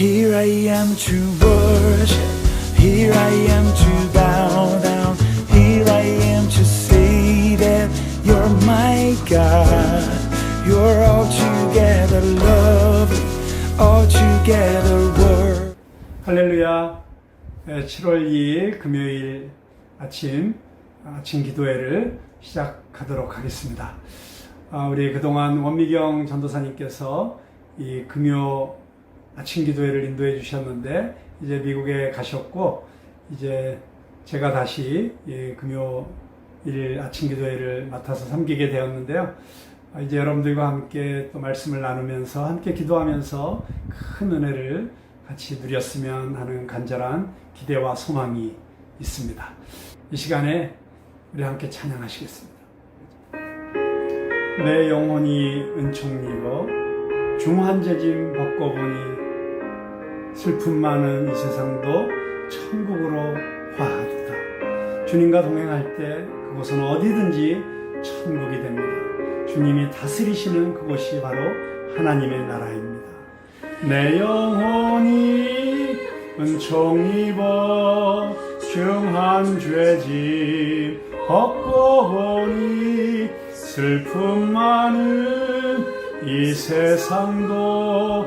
Here I am to worship. Here I am to bow down. Here I am to say that you're my God. You're altogether lovely, altogether worthy. 할렐루야. 네, 7월 2일 금요일 아침 아침 기도회를 시작하도록 하겠습니다. 아, 우리 그동안 원미경 전도사님께서 이 금요 아침 기도회를 인도해 주셨는데 이제 미국에 가셨고 이제 제가 다시 이 금요일 아침 기도회를 맡아서 섬기게 되었는데요. 아, 이제 여러분들과 함께 또 말씀을 나누면서 함께 기도하면서 큰 은혜를 같이 누렸으면 하는 간절한 기대와 소망이 있습니다. 이 시간에 우리 함께 찬양하시겠습니다. 내 영혼이 은총 입어 중환제짐 벗고 보니 슬픔 많은 이 세상도 천국으로 화하리다. 주님과 동행할 때 그곳은 어디든지 천국이 됩니다. 주님이 다스리시는 그곳이 바로 하나님의 나라입니다. 내 영혼이 은총 입어 중한 죄짐 벗고 보니 슬픔 많은 이 세상도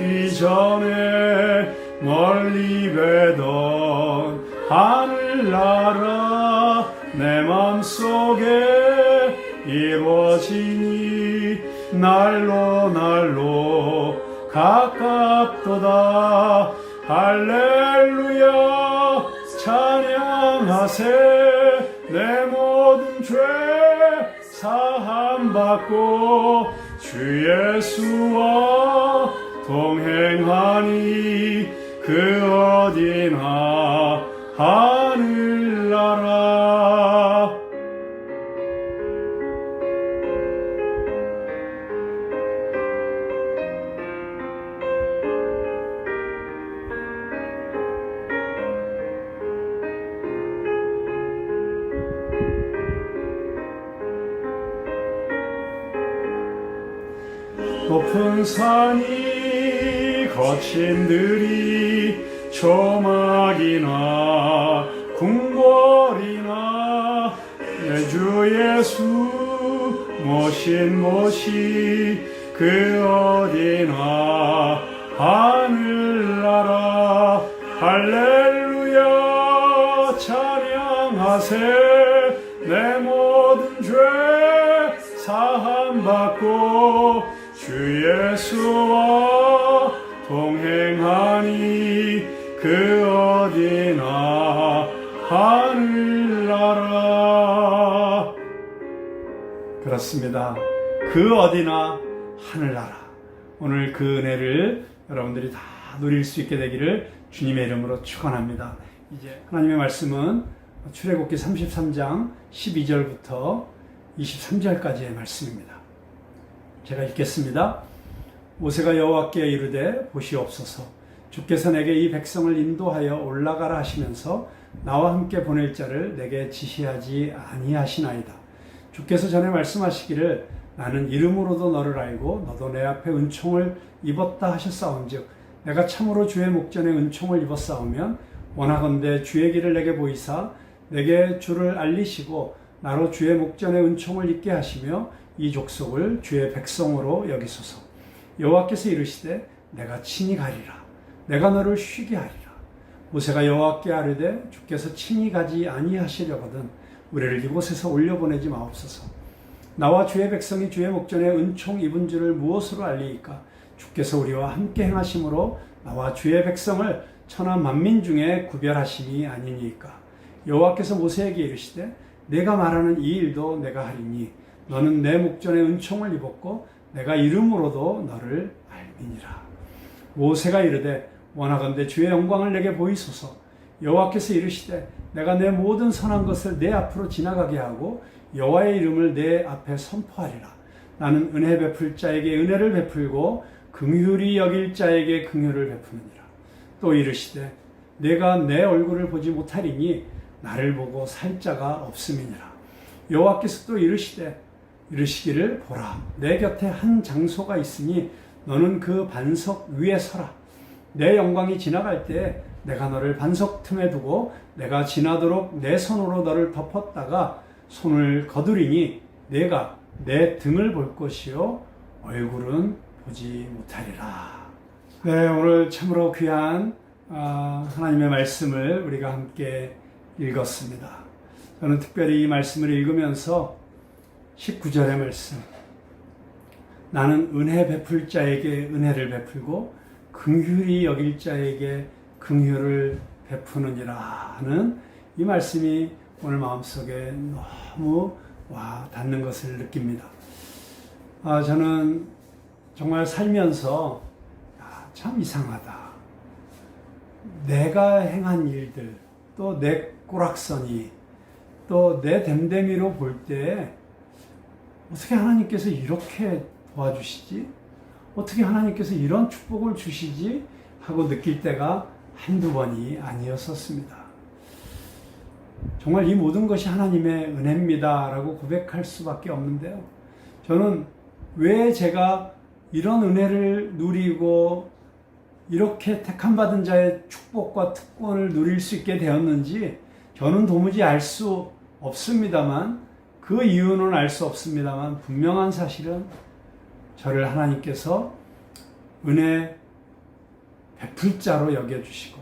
뵙기 전에 멀리 뵈던 하늘나라 내 맘속에 이루어지니 날로 날로 가깝도다. 할렐루야. 찬양하세. 내 모든 죄 사함받고 주 예수와 동행하니 그 어디나 하늘나라. 높은 산이 거친 들이 초막이나 궁궐이나 내 주 예수 모신 곳이 그 어디나 하늘나라. 할렐루야. 찬양하세. 내 모든 죄 사함받고 주 예수와 동행하니 그 어디나 하늘나라 그렇습니다. 그 어디나 하늘나라 오늘 그 은혜를 여러분들이 다 누릴 수 있게 되기를 주님의 이름으로 축원합니다. 이제 하나님의 말씀은 출애굽기 33장 12절부터 23절까지의 말씀입니다. 제가 읽겠습니다. 모세가 여호와께 이르되 보시옵소서 주께서 내게 이 백성을 인도하여 올라가라 하시면서 나와 함께 보낼 자를 내게 지시하지 아니하시나이다. 주께서 전에 말씀하시기를 나는 이름으로도 너를 알고 너도 내 앞에 은총을 입었다 하셨사온즉 내가 참으로 주의 목전에 은총을 입었사오면 원하건대 주의 길을 내게 보이사 내게 주를 알리시고 나로 주의 목전에 은총을 입게 하시며 이 족속을 주의 백성으로 여기소서. 여호와께서 이르시되 내가 친히 가리라. 내가 너를 쉬게 하리라. 모세가 여호와께 아뢰되 주께서 친히 가지 아니하시려거든 우리를 이곳에서 올려보내지 마옵소서. 나와 주의 백성이 주의 목전에 은총 입은 줄을 무엇으로 알리이까? 주께서 우리와 함께 행하심으로 나와 주의 백성을 천하 만민 중에 구별하심이 아니니까. 여호와께서 모세에게 이르시되 내가 말하는 이 일도 내가 하리니 너는 내 목전에 은총을 입었고 내가 이름으로도 너를 알미니라. 모세가 이르되 원하건대 주의 영광을 내게 보이소서. 여호와께서 이르시되 내가 내 모든 선한 것을 내 앞으로 지나가게 하고 여호와의 이름을 내 앞에 선포하리라. 나는 은혜 베풀 자에게 은혜를 베풀고 긍휼히 여길 자에게 긍휼을 베푸느니라. 또 이르시되 내가 내 얼굴을 보지 못하리니 나를 보고 살 자가 없음이니라. 여호와께서 또 이르시되 이르시기를 보라 내 곁에 한 장소가 있으니 너는 그 반석 위에 서라 내 영광이 지나갈 때 내가 너를 반석 틈에 두고 내가 지나도록 내 손으로 너를 덮었다가 손을 거두리니 내가 내 등을 볼 것이요 얼굴은 보지 못하리라. 네 오늘 참으로 귀한 아, 하나님의 말씀을 우리가 함께 읽었습니다. 저는 특별히 이 말씀을 읽으면서 19절의 말씀 나는 은혜 베풀 자에게 은혜를 베풀고 긍휼히 여길 자에게 긍휼을 베푸느니라 하는 이 말씀이 오늘 마음속에 너무 와 닿는 것을 느낍니다. 아, 저는 정말 살면서 야, 참 이상하다. 내가 행한 일들, 또 내 꼬락서니, 또 내 댐댐이로 볼때 어떻게 하나님께서 이렇게 도와주시지? 어떻게 하나님께서 이런 축복을 주시지? 하고 느낄 때가 한두 번이 아니었었습니다. 정말 이 모든 것이 하나님의 은혜입니다. 라고 고백할 수밖에 없는데요. 저는 왜 제가 이런 은혜를 누리고 이렇게 택함받은 자의 축복과 특권을 누릴 수 있게 되었는지 저는 도무지 알 수 없습니다만 그 이유는 알 수 없습니다만 분명한 사실은 저를 하나님께서 은혜 베풀 자로 여겨 주시고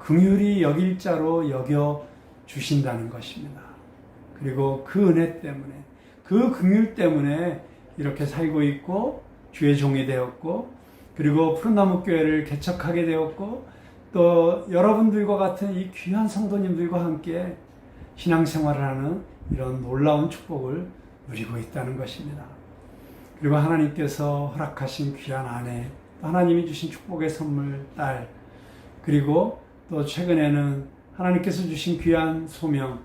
긍휼히 여길 자로 여겨 주신다는 것입니다. 그리고 그 은혜 때문에 그 긍휼 때문에 이렇게 살고 있고 주의 종이 되었고 그리고 푸른나무 교회를 개척하게 되었고 또 여러분들과 같은 이 귀한 성도님들과 함께 신앙생활을 하는 이런 놀라운 축복을 누리고 있다는 것입니다. 그리고 하나님께서 허락하신 귀한 아내, 하나님이 주신 축복의 선물 딸, 그리고 또 최근에는 하나님께서 주신 귀한 소명,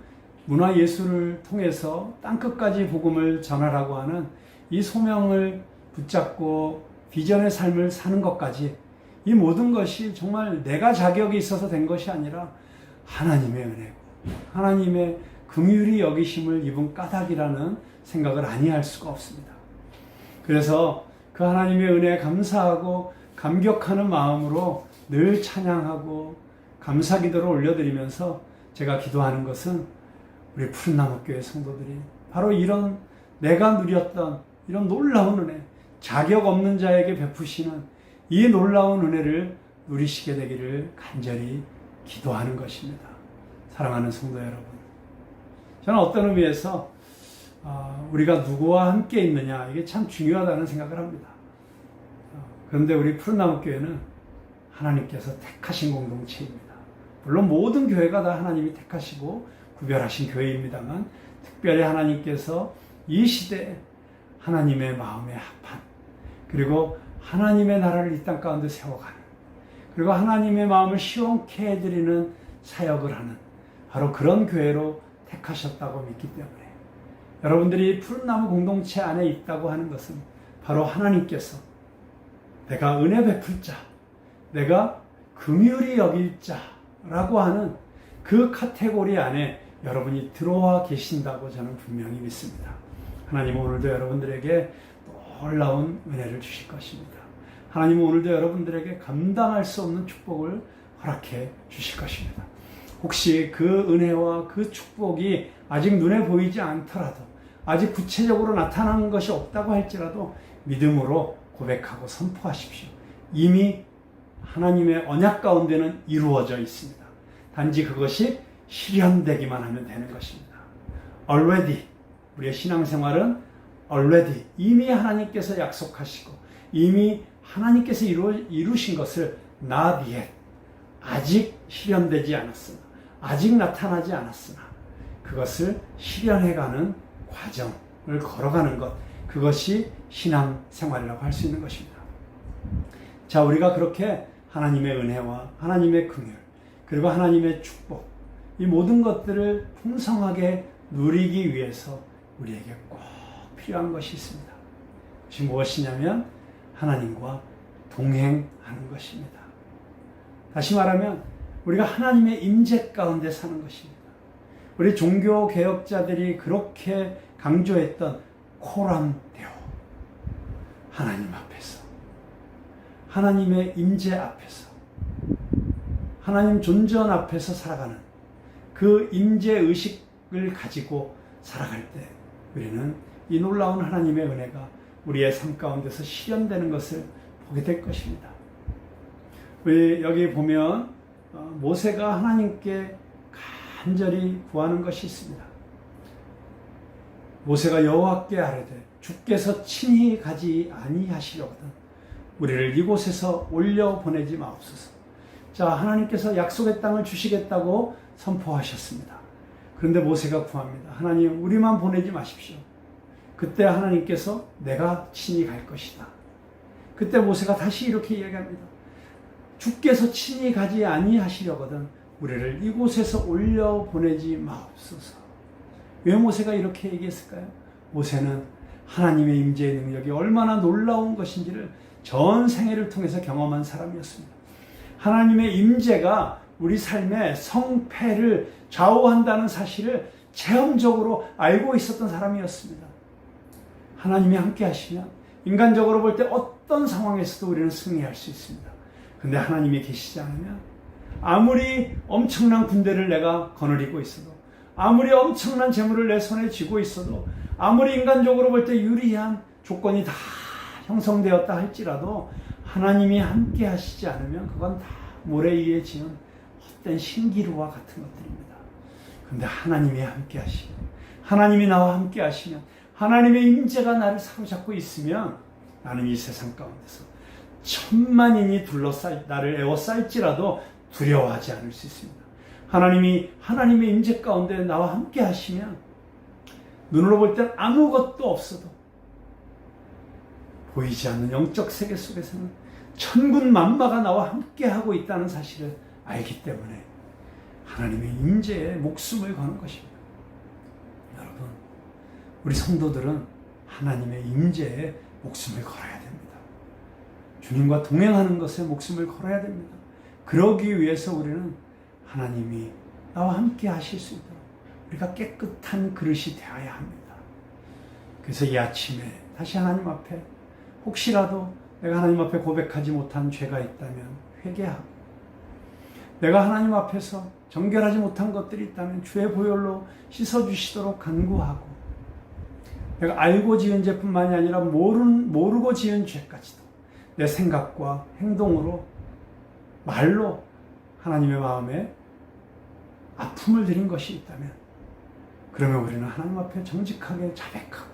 문화 예술을 통해서 땅 끝까지 복음을 전하라고 하는 이 소명을 붙잡고 비전의 삶을 사는 것까지 이 모든 것이 정말 내가 자격이 있어서 된 것이 아니라 하나님의 은혜고 하나님의 긍휼히 여기심을 입은 까닭이라는 생각을 아니할 수가 없습니다. 그래서 그 하나님의 은혜에 감사하고 감격하는 마음으로 늘 찬양하고 감사 기도를 올려드리면서 제가 기도하는 것은 우리 푸른나무교회 성도들이 바로 이런 내가 누렸던 이런 놀라운 은혜, 자격 없는 자에게 베푸시는 이 놀라운 은혜를 누리시게 되기를 간절히 기도하는 것입니다. 사랑하는 성도 여러분. 저는 어떤 의미에서 어, 우리가 누구와 함께 있느냐 이게 참 중요하다는 생각을 합니다. 어, 그런데 우리 푸른나무 교회는 하나님께서 택하신 공동체입니다. 물론 모든 교회가 다 하나님이 택하시고 구별하신 교회입니다만 특별히 하나님께서 이 시대에 하나님의 마음에 합한 그리고 하나님의 나라를 이 땅 가운데 세워가는 그리고 하나님의 마음을 시원케 해드리는 사역을 하는 바로 그런 교회로 택하셨다고 믿기 때문에 여러분들이 푸른 나무 공동체 안에 있다고 하는 것은 바로 하나님께서 내가 은혜 베풀 자, 내가 긍휼히 여길 자라고 하는 그 카테고리 안에 여러분이 들어와 계신다고 저는 분명히 믿습니다. 하나님은 오늘도 여러분들에게 놀라운 은혜를 주실 것입니다. 하나님은 오늘도 여러분들에게 감당할 수 없는 축복을 허락해 주실 것입니다. 혹시 그 은혜와 그 축복이 아직 눈에 보이지 않더라도 아직 구체적으로 나타나는 것이 없다고 할지라도 믿음으로 고백하고 선포하십시오. 이미 하나님의 언약 가운데는 이루어져 있습니다. 단지 그것이 실현되기만 하면 되는 것입니다. already 우리의 신앙생활은 already 이미 하나님께서 약속하시고 이미 하나님께서 이루, 이루신 것을 not 아직 실현되지 않았으나 아직 나타나지 않았으나 그것을 실현해가는 과정을 걸어가는 것 그것이 신앙 생활이라고 할 수 있는 것입니다. 자 우리가 그렇게 하나님의 은혜와 하나님의 긍휼 그리고 하나님의 축복 이 모든 것들을 풍성하게 누리기 위해서 우리에게 꼭 필요한 것이 있습니다. 그것이 무엇이냐면 하나님과 동행하는 것입니다. 다시 말하면 우리가 하나님의 임재 가운데 사는 것입니다. 우리 종교 개혁자들이 그렇게 강조했던 코람 데오 하나님 앞에서 하나님의 임재 앞에서 하나님 존전 앞에서 살아가는 그 임재 의식을 가지고 살아갈 때 우리는 이 놀라운 하나님의 은혜가 우리의 삶 가운데서 실현되는 것을 보게 될 것입니다. 우리 여기 보면 어, 모세가 하나님께 간절히 구하는 것이 있습니다. 모세가 여호와께 아뢰되 주께서 친히 가지 아니하시려거든 우리를 이곳에서 올려 보내지 마옵소서. 자 하나님께서 약속의 땅을 주시겠다고 선포하셨습니다. 그런데 모세가 구합니다. 하나님 우리만 보내지 마십시오. 그때 하나님께서 내가 친히 갈 것이다. 그때 모세가 다시 이렇게 이야기합니다. 주께서 친히 가지 아니하시려거든 우리를 이곳에서 올려 보내지 마옵소서. 왜 모세가 이렇게 얘기했을까요? 모세는 하나님의 임재의 능력이 얼마나 놀라운 것인지를 전 생애를 통해서 경험한 사람이었습니다. 하나님의 임재가 우리 삶의 성패를 좌우한다는 사실을 체험적으로 알고 있었던 사람이었습니다. 하나님이 함께 하시면 인간적으로 볼 때 어떤 상황에서도 우리는 승리할 수 있습니다. 근데 하나님이 계시지 않으면 아무리 엄청난 군대를 내가 거느리고 있어도 아무리 엄청난 재물을 내 손에 쥐고 있어도 아무리 인간적으로 볼 때 유리한 조건이 다 형성되었다 할지라도 하나님이 함께 하시지 않으면 그건 다 모래 위에 지은 헛된 신기루와 같은 것들입니다. 근데 하나님이 함께 하시면 하나님이 나와 함께 하시면 하나님의 임재가 나를 사로잡고 있으면 나는 이 세상 가운데서 천만인이 둘러싸 나를 에워싸일지라도 두려워하지 않을 수 있습니다. 하나님이 하나님의 임재 가운데 나와 함께 하시면 눈으로 볼 땐 아무것도 없어도 보이지 않는 영적 세계 속에서는 천군 만마가 나와 함께 하고 있다는 사실을 알기 때문에 하나님의 임재에 목숨을 거는 것입니다. 여러분, 우리 성도들은 하나님의 임재에 목숨을 걸어야 됩니다. 주님과 동행하는 것에 목숨을 걸어야 됩니다. 그러기 위해서 우리는 하나님이 나와 함께 하실 수 있도록 우리가 깨끗한 그릇이 되어야 합니다. 그래서 이 아침에 다시 하나님 앞에 혹시라도 내가 하나님 앞에 고백하지 못한 죄가 있다면 회개하고 내가 하나님 앞에서 정결하지 못한 것들이 있다면 주의 보혈로 씻어주시도록 간구하고 내가 알고 지은 죄뿐만이 아니라 모르는, 모르고 지은 죄까지도 내 생각과 행동으로 말로 하나님의 마음에 아픔을 드린 것이 있다면 그러면 우리는 하나님 앞에 정직하게 자백하고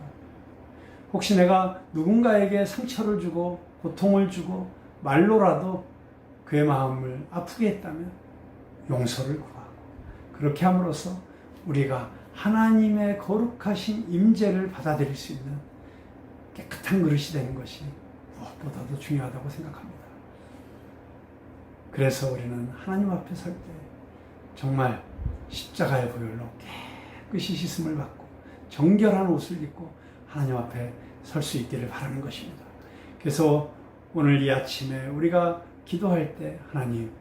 혹시 내가 누군가에게 상처를 주고 고통을 주고 말로라도 그의 마음을 아프게 했다면 용서를 구하고 그렇게 함으로써 우리가 하나님의 거룩하신 임재를 받아들일 수 있는 깨끗한 그릇이 되는 것이 무엇보다 도 중요하다고 생각합니다. 그래서 우리는 하나님 앞에 설 때 정말 십자가의 보혈로 깨끗이 씻음을 받고 정결한 옷을 입고 하나님 앞에 설 수 있기를 바라는 것입니다. 그래서 오늘 이 아침에 우리가 기도할 때 하나님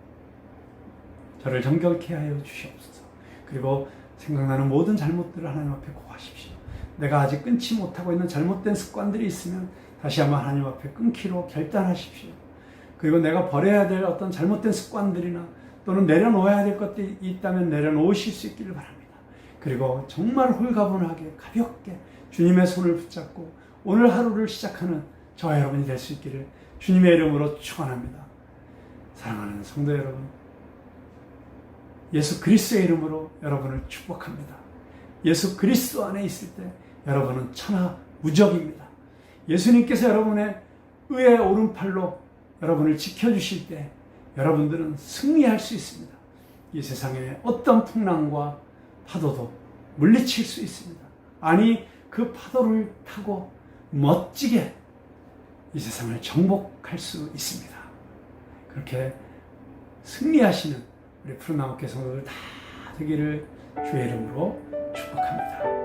저를 정결케 하여 주시옵소서. 그리고 생각나는 모든 잘못들을 하나님 앞에 고하십시오. 내가 아직 끊지 못하고 있는 잘못된 습관들이 있으면 다시 한번 하나님 앞에 끊기로 결단하십시오. 그리고 내가 버려야 될 어떤 잘못된 습관들이나 또는 내려놓아야 될 것들이 있다면 내려놓으실 수 있기를 바랍니다. 그리고 정말 홀가분하게 가볍게 주님의 손을 붙잡고 오늘 하루를 시작하는 저와 여러분이 될 수 있기를 주님의 이름으로 축원합니다. 사랑하는 성도 여러분, 예수 그리스도의 이름으로 여러분을 축복합니다. 예수 그리스도 안에 있을 때 여러분은 천하 무적입니다. 예수님께서 여러분의 의의 오른팔로 여러분을 지켜주실 때 여러분들은 승리할 수 있습니다. 이 세상에 어떤 풍랑과 파도도 물리칠 수 있습니다. 아니, 그 파도를 타고 멋지게 이 세상을 정복할 수 있습니다. 그렇게 승리하시는 우리 푸른 나무께 성도들 다 되기를 주의 이름으로 축복합니다.